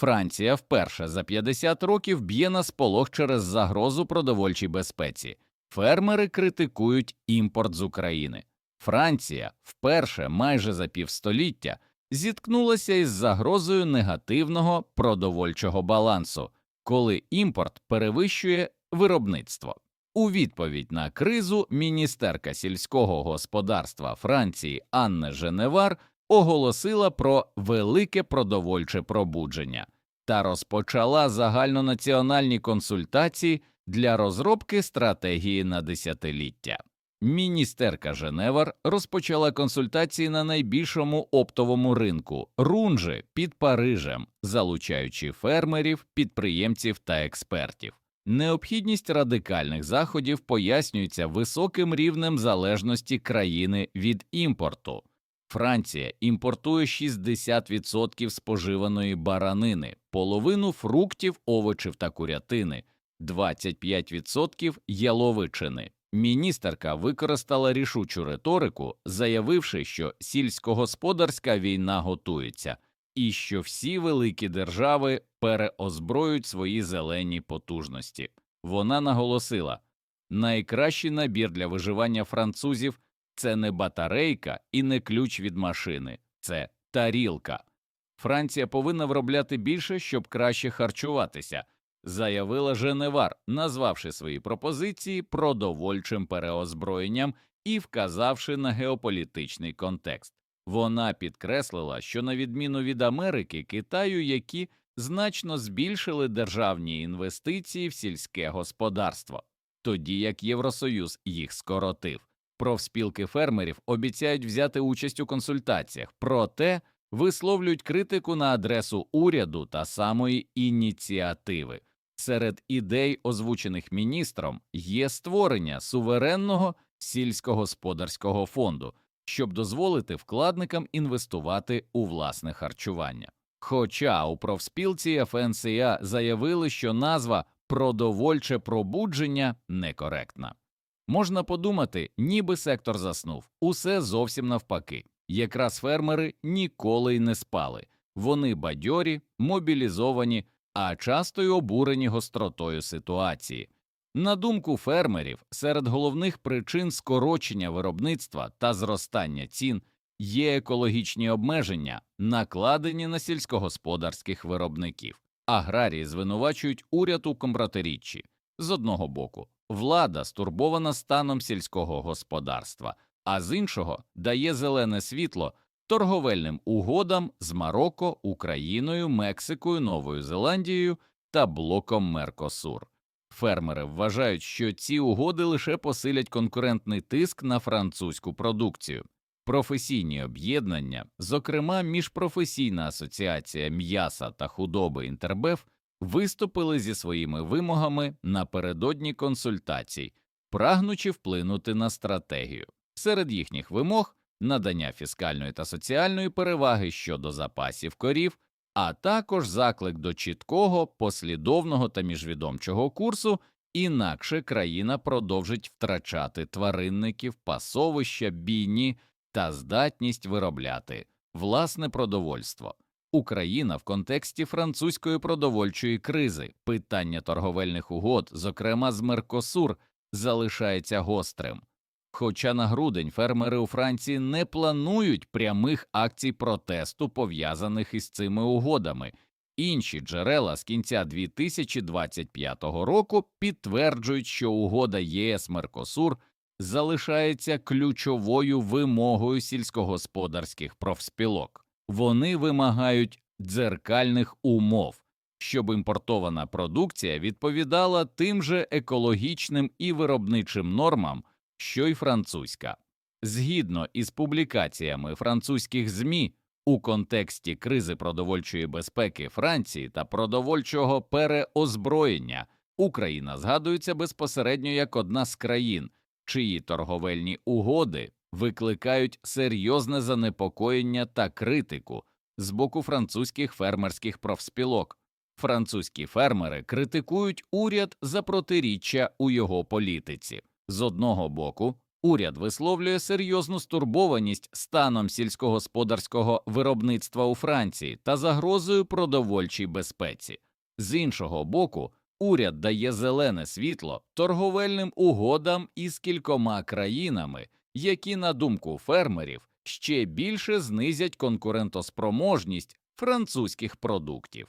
Франція вперше за 50 років б'є на сполох через загрозу продовольчій безпеці. Фермери критикують імпорт з України. Франція вперше майже за півстоліття зіткнулася із загрозою негативного продовольчого балансу, коли імпорт перевищує виробництво. У відповідь на кризу міністерка сільського господарства Франції Анне Женевар оголосила про велике продовольче пробудження та розпочала загальнонаціональні консультації для розробки стратегії на десятиліття. Міністерка Женевар розпочала консультації на найбільшому оптовому ринку Рунжи під Парижем, залучаючи фермерів, підприємців та експертів. Необхідність радикальних заходів пояснюється високим рівнем залежності країни від імпорту. Франція імпортує 60% споживаної баранини, половину фруктів, овочів та курятини, 25% яловичини. Міністерка використала рішучу риторику, заявивши, що сільськогосподарська війна готується, і що всі великі держави переозброють свої зелені потужності. Вона наголосила найкращий набір для виживання французів це не батарейка і не ключ від машини, це тарілка. Франція повинна виробляти більше, щоб краще харчуватися, заявила Женевар, назвавши свої пропозиції продовольчим переозброєнням і вказавши на геополітичний контекст. Вона підкреслила, що на відміну від Америки, Китаю, які значно збільшили державні інвестиції в сільське господарство, тоді як Євросоюз їх скоротив. Профспілки фермерів обіцяють взяти участь у консультаціях, проте висловлюють критику на адресу уряду та самої ініціативи. Серед ідей, озвучених міністром, є створення суверенного сільськогосподарського фонду, щоб дозволити вкладникам інвестувати у власне харчування. Хоча у профспілці ФНСІА заявили, що назва продовольче пробудження некоректна. Можна подумати, ніби сектор заснув, усе зовсім навпаки. Якраз фермери ніколи й не спали. Вони бадьорі, мобілізовані, а часто й обурені гостротою ситуації. На думку фермерів, серед головних причин скорочення виробництва та зростання цін є екологічні обмеження, накладені на сільськогосподарських виробників. Аграрії звинувачують уряд у комбраторіччі. З одного боку, влада стурбована станом сільського господарства, а з іншого дає зелене світло торговельним угодам з Марокко, Україною, Мексикою, Новою Зеландією та блоком Меркосур. Фермери вважають, що ці угоди лише посилять конкурентний тиск на французьку продукцію. Професійні об'єднання, зокрема міжпрофесійна асоціація м'яса та худоби Інтербеф, виступили зі своїми вимогами напередодні консультацій, прагнучи вплинути на стратегію. Серед їхніх вимог надання фіскальної та соціальної переваги щодо запасів корів, а також заклик до чіткого, послідовного та міжвідомчого курсу, інакше країна продовжить втрачати тваринників, пасовища, бійні та здатність виробляти власне продовольство. Україна в контексті французької продовольчої кризи, питання торговельних угод, зокрема з Меркосур, залишається гострим. Хоча на грудень фермери у Франції не планують прямих акцій протесту, пов'язаних із цими угодами, інші джерела з кінця 2025 року підтверджують, що угода ЄС Меркосур залишається ключовою вимогою сільськогосподарських профспілок. Вони вимагають дзеркальних умов, щоб імпортована продукція відповідала тим же екологічним і виробничим нормам, що й французька. Згідно із публікаціями французьких ЗМІ у контексті кризи продовольчої безпеки Франції та продовольчого переозброєння Україна згадується безпосередньо як одна з країн, чиї торговельні угоди викликають серйозне занепокоєння та критику з боку французьких фермерських профспілок. Французькі фермери критикують уряд за протиріччя у його політиці. З одного боку, Уряд висловлює серйозну стурбованість станом сільськогосподарського виробництва у Франції та загрозою продовольчій безпеці. З іншого боку, уряд дає зелене світло торговельним угодам із кількома країнами, які, на думку фермерів, ще більше знизять конкурентоспроможність французьких продуктів.